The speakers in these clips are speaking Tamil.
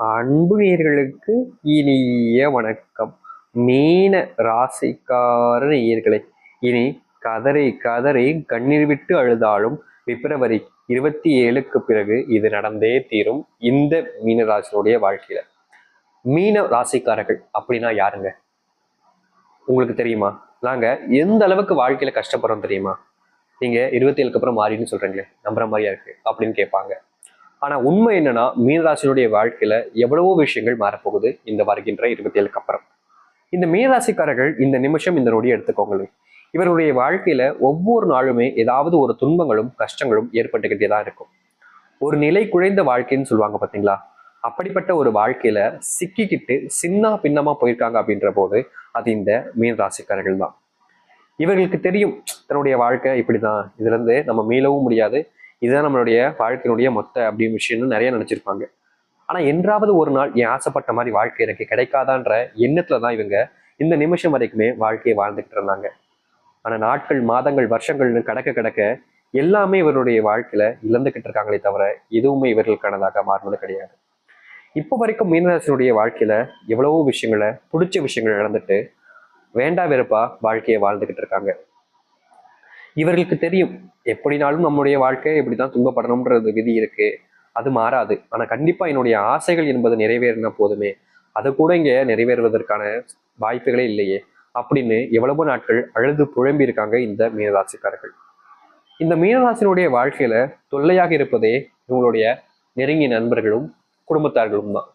அன்பு நேர்களுக்கு இனிய வணக்கம். மீன ராசிக்கார நேயர்களே இனி கதறி கதறி கண்ணீர் விட்டு அழுதாலும் பிப்ரவரி இருபத்தி ஏழுக்கு பிறகு இது நடந்தே தீரும் இந்த மீனராசினுடைய வாழ்க்கையில. மீன ராசிக்காரர்கள் அப்படின்னா யாருங்க? உங்களுக்கு தெரியுமா? நாங்க எந்த அளவுக்கு வாழ்க்கையில கஷ்டப்படுறோம் தெரியுமா? நீங்க இருபத்தி ஏழுக்கு அப்புறம் மாறின்னு சொல்றீங்களே நம்புற மாதிரியா இருக்கு அப்படின்னு கேட்பாங்க. ஆனா உண்மை என்னன்னா மீனராசினுடைய வாழ்க்கையில எவ்வளவோ விஷயங்கள் மாறப்போகுது. இந்த வருகின்ற இருபத்தி ஏழுக்கு அப்புறம். இந்த மீனராசிக்காரர்கள் இந்த நிமிஷம் இந்த நொடி எடுத்துக்கோங்களேன் இவருடைய வாழ்க்கையில ஒவ்வொரு நாளுமே ஏதாவது ஒரு துன்பங்களும் கஷ்டங்களும் ஏற்பட்டுக்கிட்டே தான் இருக்கும். ஒரு நிலை குழைந்த வாழ்க்கைன்னு சொல்லுவாங்க பாத்தீங்களா? அப்படிப்பட்ட ஒரு வாழ்க்கையில சிக்கிக்கிட்டு சின்ன பின்னமா போயிருக்காங்க அப்படின்ற போது அது இந்த மீனராசிக்காரர்கள் தான். இவர்களுக்கு தெரியும் தன்னுடைய வாழ்க்கை இப்படிதான். இதுல இருந்து நம்ம மீளவும் முடியாது. இதுதான் நம்மளுடைய வாழ்க்கையினுடைய மொத்த அப்படின்னு விஷயம்னு நிறைய நினைச்சிருப்பாங்க. ஆனா என்றாவது ஒரு நாள் என் ஆசைப்பட்ட மாதிரி வாழ்க்கை எனக்கு கிடைக்காதான்ற எண்ணத்துல தான் இவங்க இந்த நிமிஷம் வரைக்குமே வாழ்க்கையை வாழ்ந்துகிட்டு இருந்தாங்க. ஆனா நாட்கள் மாதங்கள் வருஷங்கள்னு கடக்க கடக்க எல்லாமே இவருடைய வாழ்க்கையில இழந்துகிட்டு இருக்காங்களே தவிர எதுவுமே இவர்களுக்கானதாக மாறினது கிடையாது. இப்போ வரைக்கும் மீனராசினுடைய வாழ்க்கையில எவ்வளவோ விஷயங்களை பிடிச்ச விஷயங்கள் இழந்துட்டு வேண்டா வெறுப்பா வாழ்க்கையை வாழ்ந்துகிட்டு இருக்காங்க. இவர்களுக்கு தெரியும். எப்படினாலும் நம்முடைய வாழ்க்கை இப்படிதான் துன்பப்படணும்ன்றது விதி இருக்கு. அது மாறாது. ஆனா கண்டிப்பா என்னுடைய ஆசைகள் என்பது நிறைவேறினா போதுமே. அது கூட இங்க நிறைவேறுவதற்கான வாய்ப்புகளே இல்லையே. அப்படின்னு எவ்வளவு நாட்கள் அழுது புழம்பி இருக்காங்க இந்த மீனராசிக்காரர்கள். இந்த மீனராசினுடைய வாழ்க்கையில தொல்லையாக இருப்பதே இவங்களுடைய நெருங்கிய நண்பர்களும் குடும்பத்தார்களும் தான்.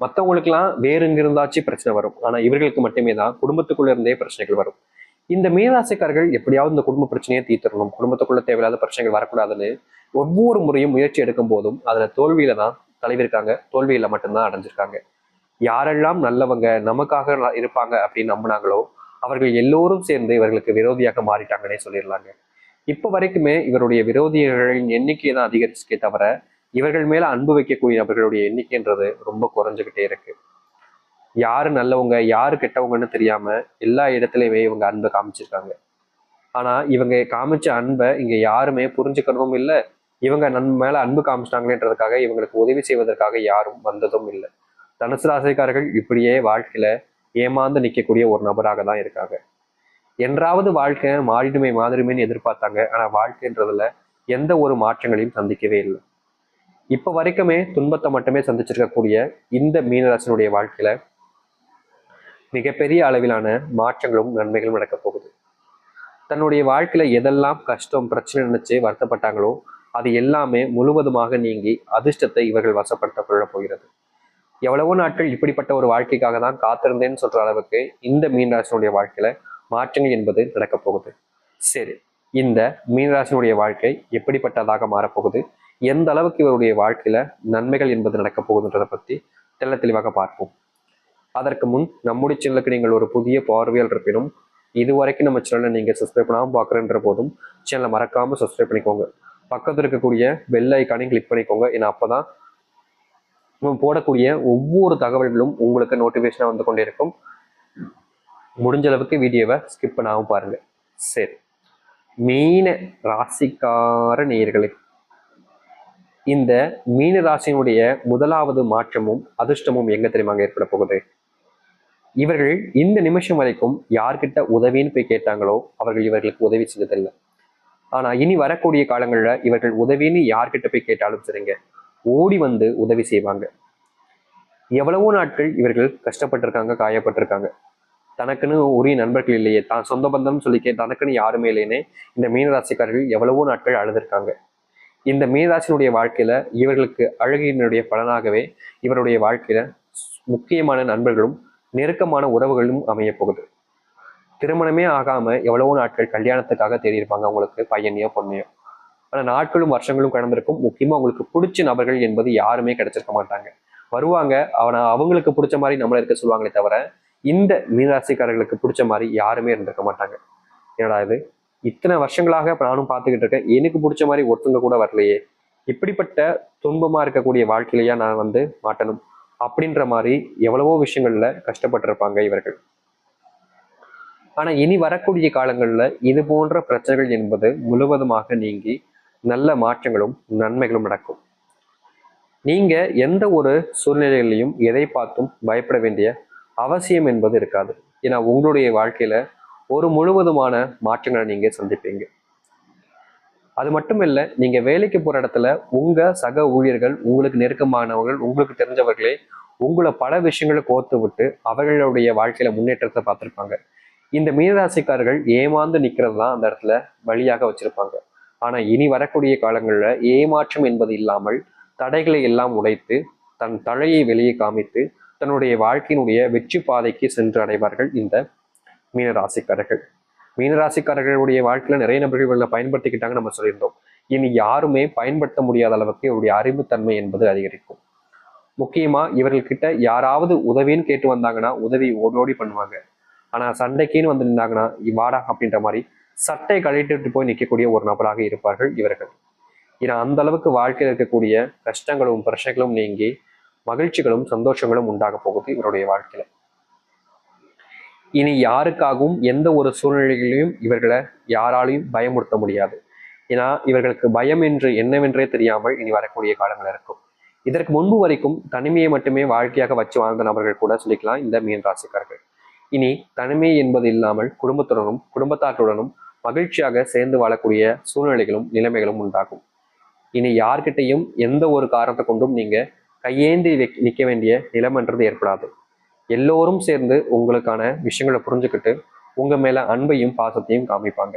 மற்றவங்களுக்கெல்லாம் வேறு எங்கிருந்தாச்சும் பிரச்சனை வரும். ஆனா இவர்களுக்கு மட்டுமே தான் குடும்பத்துக்குள்ள இருந்தே பிரச்சனைகள் வரும். இந்த மீனராசிக்காரர்கள் எப்படியாவது இந்த குடும்ப பிரச்சனையை தீர்த்தரணும் குடும்பத்துக்குள்ள தேவையில்லாத பிரச்சனைகள் வரக்கூடாதுன்னு ஒவ்வொரு முறையும் முயற்சி எடுக்கும் போதும் அதுல தோல்வியில தான் தலைவிருக்காங்க. தோல்வியில மட்டும்தான் அடைஞ்சிருக்காங்க. யாரெல்லாம் நல்லவங்க நமக்காக இருப்பாங்க அப்படின்னு நம்பினாங்களோ அவர்கள் எல்லோரும் சேர்ந்து இவர்களுக்கு விரோதியாக மாறிட்டாங்கன்னே சொல்லிடலாங்க. இப்போ வரைக்குமே இவருடைய விரோதிகளின் எண்ணிக்கை தான் அதிகரிச்சுக்கே தவிர இவர்கள் மேல அன்பு வைக்கக்கூடிய நபர்களுடைய எண்ணிக்கைன்றது ரொம்ப குறைஞ்சுக்கிட்டே இருக்கு. யார் நல்லவங்க யார் கெட்டவங்கன்னு தெரியாமல் எல்லா இடத்துலையுமே இவங்க அன்பை காமிச்சிருக்காங்க. ஆனால் இவங்க காமிச்ச அன்பை இங்கே யாருமே புரிஞ்சுக்கணும் இல்லை. இவங்க நன் மேலே அன்பு காமிச்சிட்டாங்களேன்றதுக்காக இவங்களுக்கு உதவி செய்வதற்காக யாரும் வந்ததும் இல்லை. தனுசு ராசிக்காரர்கள் இப்படியே வாழ்க்கையில ஏமாந்து நிற்கக்கூடிய ஒரு நபராக தான் இருக்காங்க. என்றாவது வாழ்க்கை மாறிடுமே மாதிரிமேனு எதிர்பார்த்தாங்க. ஆனால் வாழ்க்கைன்றதுல எந்த ஒரு மாற்றங்களையும் சந்திக்கவே இல்லை. இப்போ வரைக்குமே துன்பத்தை மட்டுமே சந்திச்சிருக்கக்கூடிய இந்த மீனராசனுடைய வாழ்க்கையில மிகப்பெரிய அளவிலான மாற்றங்களும் நன்மைகளும் நடக்க போகுது. தன்னுடைய வாழ்க்கையில எதெல்லாம் கஷ்டம் பிரச்சனை நினைச்சு வருத்தப்பட்டாங்களோ அது எல்லாமே முழுவதுமாக நீங்கி அதிர்ஷ்டத்தை இவர்கள் வசப்படுத்த கொள்ள போகிறது. எவ்வளவோ நாட்கள் இப்படிப்பட்ட ஒரு வாழ்க்கைக்காக தான் காத்திருந்தேன்னு சொல்ற அளவுக்கு இந்த மீனராசினுடைய வாழ்க்கையில மாற்றங்கள் என்பது நடக்க போகுது. சரி இந்த மீனராசினுடைய வாழ்க்கை எப்படிப்பட்டதாக மாறப்போகுது எந்த அளவுக்கு இவருடைய வாழ்க்கையில நன்மைகள் என்பது நடக்க போகுதுன்றதை பத்தி தெள்ள தெளிவாக பார்ப்போம். அதற்கு முன் நம்முடைய சேனலுக்கு நீங்கள் ஒரு புதிய பார்வையால் இருப்பினும் இதுவரைக்கும் நம்ம சேனலை நீங்கள் சப்ஸ்கிரைப் பண்ணாமல் பார்க்குறன்ற போதும் சேனலை மறக்காமல் சப்ஸ்கிரைப் பண்ணிக்கோங்க. பக்கத்தில் இருக்கக்கூடிய பெல் ஐக்கானையும் கிளிக் பண்ணிக்கோங்க. ஏன்னா அப்போ தான் நம்ம போடக்கூடிய ஒவ்வொரு தகவல்களும் உங்களுக்கு நோட்டிஃபிகேஷனாக வந்து கொண்டே இருக்கும் முடிஞ்ச அளவுக்கு வீடியோவை ஸ்கிப் பண்ணாமல் பாருங்கள் சரி. மீன ராசிக்கார நேயர்களே இந்த மீன ராசியினுடைய முதலாவது மாற்றமும் அதிர்ஷ்டமும் எங்கே தெரியுமாங்க ஏற்பட போகுது? இவர்கள் இந்த நிமிஷம் வரைக்கும் யார்கிட்ட உதவின்னு போய் கேட்டாங்களோ அவர்கள் இவர்களுக்கு உதவி செஞ்சதில்லை ஆனா இனி வரக்கூடிய காலங்களில் இவர்கள் உதவின்னு யார்கிட்ட போய் கேட்டாலும் சரிங்க ஓடி வந்து உதவி செய்வாங்க. எவ்வளவோ நாட்கள் இவர்கள் கஷ்டப்பட்டிருக்காங்க காயப்பட்டிருக்காங்க. தனக்குன்னு உரிய நண்பர்கள் இல்லையே தான் சொந்த பந்தம்னு சொல்லி தனக்குன்னு யாருமே இல்லைன்னு இந்த மீனராசிக்காரர்கள் எவ்வளவோ நாட்கள் அழுதுருக்காங்க. இந்த மீனராசினுடைய வாழ்க்கையில இவர்களுக்கு அழகியினுடைய பலனாகவே இவருடைய வாழ்க்கையில முக்கியமான நண்பர்களும் நெருக்கமான உறவுகளும் அமைய போகுது. திருமணமே ஆகாம எவ்வளவோ நாட்கள் கல்யாணத்துக்காக தேடி இருப்பாங்க அவங்களுக்கு பையனையோ பொண்ணையோ. ஆனா நாட்களும் வருஷங்களும் கடந்திருக்கும். முக்கியமா அவங்களுக்கு பிடிச்ச நபர்கள் என்பது யாருமே கிடைச்சிருக்க மாட்டாங்க. வருவாங்க. அவனை அவங்களுக்கு பிடிச்ச மாதிரி நம்மள இருக்க சொல்லுவாங்களே தவிர இந்த மீனராசிக்காரர்களுக்கு பிடிச்ச மாதிரி யாருமே இருந்திருக்க மாட்டாங்க. என்னடா இது? இத்தனை வருஷங்களாக நானும் பார்த்துக்கிட்டு இருக்கேன். எனக்கு பிடிச்ச மாதிரி ஒருத்தங்க கூட வரலையே. இப்படிப்பட்ட துன்பமா இருக்கக்கூடிய வாழ்க்கையிலையா நான் வந்து மாட்டணும். அப்படின்ற மாதிரி எவ்வளவோ விஷயங்கள்ல கஷ்டப்பட்டிருப்பாங்க இவர்கள். ஆனா இனி வரக்கூடிய காலங்கள்ல இது போன்ற பிரச்சனைகள் என்பது முழுவதுமாக நீங்கி நல்ல மாற்றங்களும் நன்மைகளும் நடக்கும். நீங்க எந்த ஒரு சூழ்நிலைகளையும் எதை பார்த்தும் பயப்பட வேண்டிய அவசியம் என்பது இருக்காது. ஏன்னா உங்களுடைய வாழ்க்கையில ஒரு முழுவதுமான மாற்றங்களை நீங்க சந்திப்பீங்க. அது மட்டும் இல்லை நீங்கள் வேலைக்கு போகிற இடத்துல உங்கள் சக ஊழியர்கள் உங்களுக்கு நெருக்கமானவர்கள் உங்களுக்கு தெரிஞ்சவர்களே உங்களை பல விஷயங்களை கோர்த்து விட்டு அவர்களுடைய வாழ்க்கையில் முன்னேற்றத்தை பார்த்துருப்பாங்க. இந்த மீனராசிக்காரர்கள் ஏமாந்து நிற்கிறது தான் அந்த இடத்துல வழியாக வச்சுருப்பாங்க. ஆனால் இனி வரக்கூடிய காலங்களில் ஏமாற்றம் என்பது இல்லாமல் தடைகளை எல்லாம் உடைத்து தன் தலையை வெளியே காமித்து தன்னுடைய வாழ்க்கையினுடைய வெற்றி பாதைக்கு சென்று அடைவார்கள் இந்த மீனராசிக்காரர்கள். மீனராசிக்காரர்களுடைய வாழ்க்கையில் நிறைய நபர்கள் இவர்களை பயன்படுத்திக்கிட்டாங்க நம்ம சொல்லியிருந்தோம். இனி யாருமே பயன்படுத்த முடியாத அளவுக்கு இவருடைய அறிவுத்தன்மை என்பது அதிகரிக்கும். முக்கியமா இவர்கள்கிட்ட யாராவது உதவின்னு கேட்டு வந்தாங்கன்னா உதவி ஓடோடி பண்ணுவாங்க. ஆனா சண்டைக்குன்னு வந்து நின்றாங்கன்னா இவ்வாடா அப்படின்ற மாதிரி சட்டை கழட்டிட்டு போய் நிற்கக்கூடிய ஒரு நபராக இருப்பார்கள் இவர்கள். ஏன்னா அந்த அளவுக்கு வாழ்க்கையில் இருக்கக்கூடிய கஷ்டங்களும் பிரச்சனைகளும் நீங்கி மகிழ்ச்சிகளும் சந்தோஷங்களும் உண்டாக போகுது இவருடைய வாழ்க்கையில. இனி யாருக்காகவும் எந்த ஒரு சூழ்நிலைகளையும் இவர்களை யாராலையும் பயமுறுத்த முடியாது. ஏன்னா இவர்களுக்கு பயம் என்று என்னவென்றே தெரியாமல் இனி வரக்கூடிய காலங்கள் இருக்கும். இதற்கு முன்பு வரைக்கும் தனிமையை மட்டுமே வாழ்க்கையாக வச்சு வாழ்ந்த நபர்கள் கூட சொல்லிக்கலாம் இந்த மீன் ராசிக்காரர்கள். இனி தனிமை என்பது இல்லாமல் குடும்பத்துடனும் குடும்பத்தாற்றுடனும் மகிழ்ச்சியாக சேர்ந்து வாழக்கூடிய சூழ்நிலைகளும் நிலைமைகளும் உண்டாகும். இனி யார்கிட்டையும் எந்த ஒரு காரணத்தை கொண்டும் நீங்க கையேந்தி நிற்க வேண்டிய நிலைமன்றது ஏற்படாது. எல்லோரும் சேர்ந்து உங்களுக்கான விஷயங்களை புரிஞ்சுக்கிட்டு உங்க மேல அன்பையும் பாசத்தையும் காமிப்பாங்க.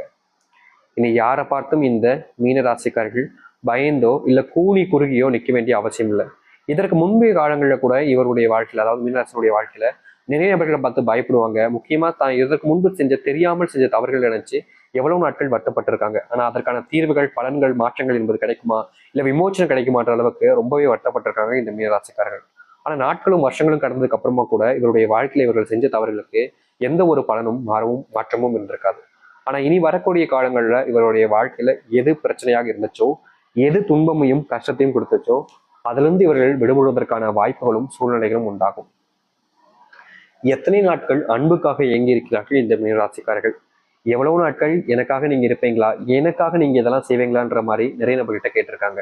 இனி யாரை பார்த்தும் இந்த மீனராசிக்காரர்கள் பயந்தோ இல்லை கூனி குறுகியோ நிற்க வேண்டிய அவசியம் இல்லை. இதற்கு முந்தைய காலங்களில் கூட இவருடைய வாழ்க்கையில் அதாவது மீனராசியுடைய வாழ்க்கையில் நிறைய நபர்களை பார்த்து பயப்படுவாங்க. முக்கியமா தான் இதற்கு முன்பு செஞ்ச தெரியாமல் செஞ்ச தவறுகள் நினைச்சு எவ்வளவு நாட்கள் வட்டப்பட்டிருக்காங்க ஆனா அதற்கான தீர்வுகள் பலன்கள் மாற்றங்கள் என்பது கிடைக்குமா? இல்ல விமோச்சனம் கிடைக்குமான்ற அளவுக்கு ரொம்பவே வட்டப்பட்டிருக்காங்க இந்த மீனராசிக்காரர்கள். ஆனா நாட்களும் வருஷங்களும் கடந்ததுக்கு அப்புறமா கூட இவருடைய வாழ்க்கையில இவர்கள் செஞ்ச தவறுகளுக்கு எந்த ஒரு பலனும் மாறவும் மாற்றமும் இருந்திருக்காது. ஆனா இனி வரக்கூடிய காலங்கள்ல இவருடைய வாழ்க்கையில எது பிரச்சனையாக இருந்துச்சோ எது துன்பமையும் கஷ்டத்தையும் கொடுத்துச்சோ அதிலிருந்து இவர்கள் விடுபடுவதற்கான வாய்ப்புகளும் சூழ்நிலைகளும் உண்டாகும். எத்தனை நாட்கள் அன்புக்காக இயங்கி இருக்கிறார்கள் இந்த மீனராசிக்காரர்கள்? எவ்வளவு நாட்கள் எனக்காக நீங்க இருப்பீங்களா? எனக்காக நீங்க இதெல்லாம் செய்வீங்களான்ற மாதிரி நிறைய நபர்கிட்ட கேட்டிருக்காங்க.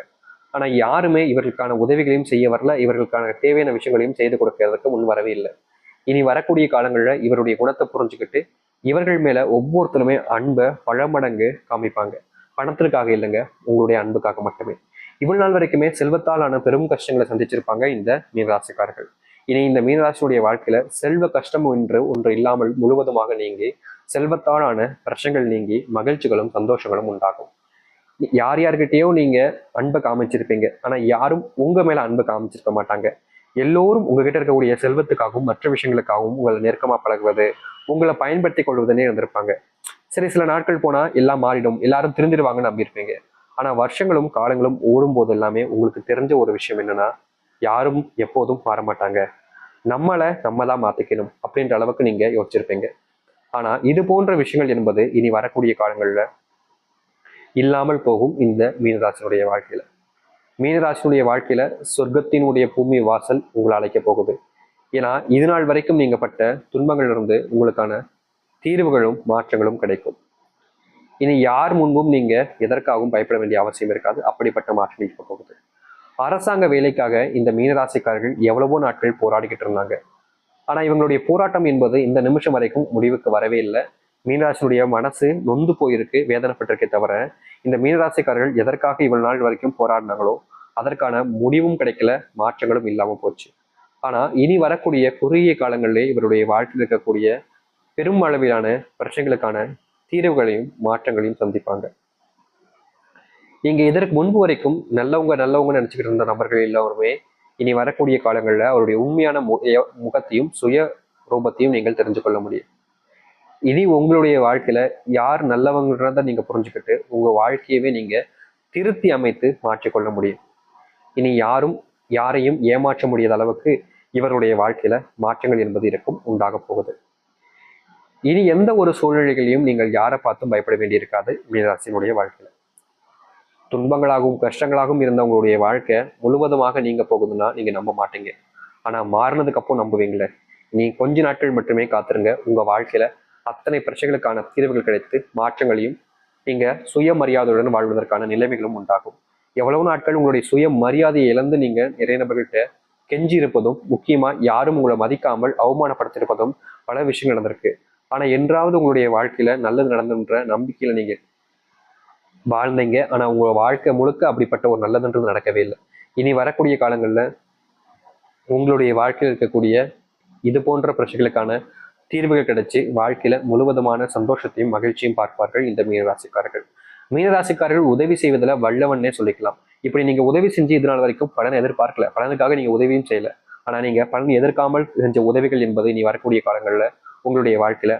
ஆனால் யாருமே இவர்களுக்கான உதவிகளையும் செய்ய வரல. இவர்களுக்கான தேவையான விஷயங்களையும் செய்து கொடுக்கறதுக்கு முன் வரவே இல்லை. இனி வரக்கூடிய காலங்களில் இவருடைய குணத்தை புரிஞ்சுக்கிட்டு இவர்கள் மேலே ஒவ்வொருத்தருமே அன்பை பல மடங்கு காமிப்பாங்க. பணத்திற்காக இல்லைங்க உங்களுடைய அன்புக்காக மட்டுமே. இவ்வளவு நாள் வரைக்குமே செல்வத்தாலான பெரும் கஷ்டங்களை சந்திச்சிருப்பாங்க இந்த மீனராசிக்காரர்கள். இனி இந்த மீனராசியுடைய வாழ்க்கையில செல்வ கஷ்டம் என்று ஒன்று இல்லாமல் முழுவதுமாக நீங்கி செல்வத்தாலான பிரச்சனைகள் நீங்கி மகிழ்ச்சிகளும் சந்தோஷங்களும் உண்டாகும். யார் யார்கிட்டயோ நீங்க அன்பை காமிச்சிருப்பீங்க. ஆனா யாரும் உங்க மேல அன்பை காமிச்சிருக்க மாட்டாங்க. எல்லோரும் உங்ககிட்ட இருக்கக்கூடிய செல்வத்துக்காகவும் மற்ற விஷயங்களுக்காகவும் உங்களை நெருக்கமா பழகுவது உங்களை பயன்படுத்தி கொள்வதுனே இருந்திருப்பாங்க. சரி சில நாட்கள் போனா எல்லாம் மாறிடும். எல்லாரும் திருந்திடுவாங்கன்னு நம்பியிருப்பீங்க. ஆனா வருஷங்களும் காலங்களும் ஓடும் போது எல்லாமே உங்களுக்கு தெரிஞ்ச ஒரு விஷயம் என்னன்னா யாரும் எப்போதும் மாற மாட்டாங்க நம்மளை நம்ம தான் மாத்திக்கணும் அப்படின்ற அளவுக்கு நீங்க யோசிச்சிருப்பீங்க. ஆனா இது போன்ற விஷயங்கள் என்பது இனி வரக்கூடிய காலங்கள்ல இல்லாமல் போகும் இந்த மீனராசினுடைய வாழ்க்கையில. மீனராசினுடைய வாழ்க்கையில சொர்க்கத்தினுடைய பூமி வாசல் உங்களை அழைக்க போகுது. ஏன்னா இது நாள் வரைக்கும் நீங்க பட்ட துன்பங்களிலிருந்து உங்களுக்கான தீர்வுகளும் மாற்றங்களும் கிடைக்கும். இனி யார் முன்பும் நீங்க எதற்காகவும் பயப்பட வேண்டிய அவசியம் இருக்காது. அப்படிப்பட்ட மாற்றம் இருக்க போகுது. அரசாங்க வேலைக்காக இந்த மீனராசிக்காரர்கள் எவ்வளவோ நாட்கள் போராடிக்கிட்டு இருந்தாங்க. ஆனா இவங்களுடைய போராட்டம் என்பது இந்த நிமிஷம் வரைக்கும் முடிவுக்கு வரவே இல்லை. மீனராசினுடைய மனசு நொந்து போயிருக்கு வேதனைப்பட்டிருக்கே தவிர இந்த மீனராசிக்காரர்கள் எதற்காக இவ்வளவு நாள் வரைக்கும் போராடினாங்களோ அதற்கான முடிவும் கிடைக்கல மாற்றங்களும் இல்லாம போச்சு. ஆனா இனி வரக்கூடிய குறுகிய காலங்களிலே இவருடைய வாழ்க்கையில் இருக்கக்கூடிய பெரும் அளவிலான பிரச்சனைகளுக்கான தீர்வுகளையும் மாற்றங்களையும் சந்திப்பாங்க. இங்க இதற்கு முன்பு வரைக்கும் நல்லவங்க நல்லவங்க நினைச்சுக்கிட்டு இருந்த நபர்கள் எல்லோருமே இனி வரக்கூடிய காலங்களில் அவருடைய உண்மையான முகத்தையும் சுய ரூபத்தையும் நீங்கள் தெரிஞ்சு கொள்ள முடியும். இனி உங்களுடைய வாழ்க்கையில யார் நல்லவங்கன்றத நீங்க புரிஞ்சுக்கிட்டு உங்க வாழ்க்கையவே நீங்க திருத்தி அமைத்து மாற்றிக்கொள்ள முடியும். இனி யாரும் யாரையும் ஏமாற்ற முடியாத அளவுக்கு இவருடைய வாழ்க்கையில மாற்றங்கள் என்பது இருக்கும் உண்டாக போகுது. இனி எந்த ஒரு சூழ்நிலைகளையும் நீங்கள் யாரை பார்த்தும் பயப்பட வேண்டியிருக்காது மீனராசினுடைய வாழ்க்கையில. துன்பங்களாகவும் கஷ்டங்களாகவும் இருந்த உங்களுடைய வாழ்க்கை முழுவதுமாக நீங்க போகுதுன்னா நீங்க நம்ப மாட்டீங்க. ஆனா மாறினதுக்கு அப்புறம் நம்புவீங்களே. நீ கொஞ்ச நாட்கள் மட்டுமே காத்துருங்க. உங்க வாழ்க்கையில அத்தனை பிரச்சனைகளுக்கான தீர்வுகள் கிடைத்து மாற்றங்களையும் நீங்க சுயமரியாதையுடன் வாழ்வதற்கான நிலைமைகளும் உண்டாகும். எவ்வளவு நாட்கள் உங்களுடைய சுய மரியாதையை இழந்து நீங்க நிறைய நபர்கள்ட்ட கெஞ்சி இருப்பதும் முக்கியமா யாரும் உங்களை மதிக்காமல் அவமானப்படுத்திருப்பதும் பல விஷயங்கள் நடந்திருக்கு. ஆனா என்றாவது உங்களுடைய வாழ்க்கையில நல்லது நடந்துன்ற நம்பிக்கையில நீங்க வாழ்ந்தீங்க. ஆனா உங்க வாழ்க்கை முழுக்க அப்படிப்பட்ட ஒரு நல்லதுன்றது நடக்கவே இல்லை. இனி வரக்கூடிய காலங்கள்ல உங்களுடைய வாழ்க்கையில் இருக்கக்கூடிய இது போன்ற பிரச்சனைகளுக்கான தீர்வுகள் கிடைச்சு வாழ்க்கையில முழுவதுமான சந்தோஷத்தையும் மகிழ்ச்சியும் பார்ப்பார்கள் இந்த மீனராசிக்காரர்கள். மீனராசிக்காரர்கள் உதவி செய்வதில் வல்லவன்னே சொல்லிக்கலாம். இப்படி நீங்க உதவி செஞ்சு இதனால் வரைக்கும் பலன் எதிர்பார்க்கல. பலனுக்காக நீங்க உதவியும் செய்யல. ஆனா நீங்க பலன் எதிர்க்காமல் செஞ்ச உதவிகள் என்பது நீ வரக்கூடிய காலங்கள்ல உங்களுடைய வாழ்க்கையில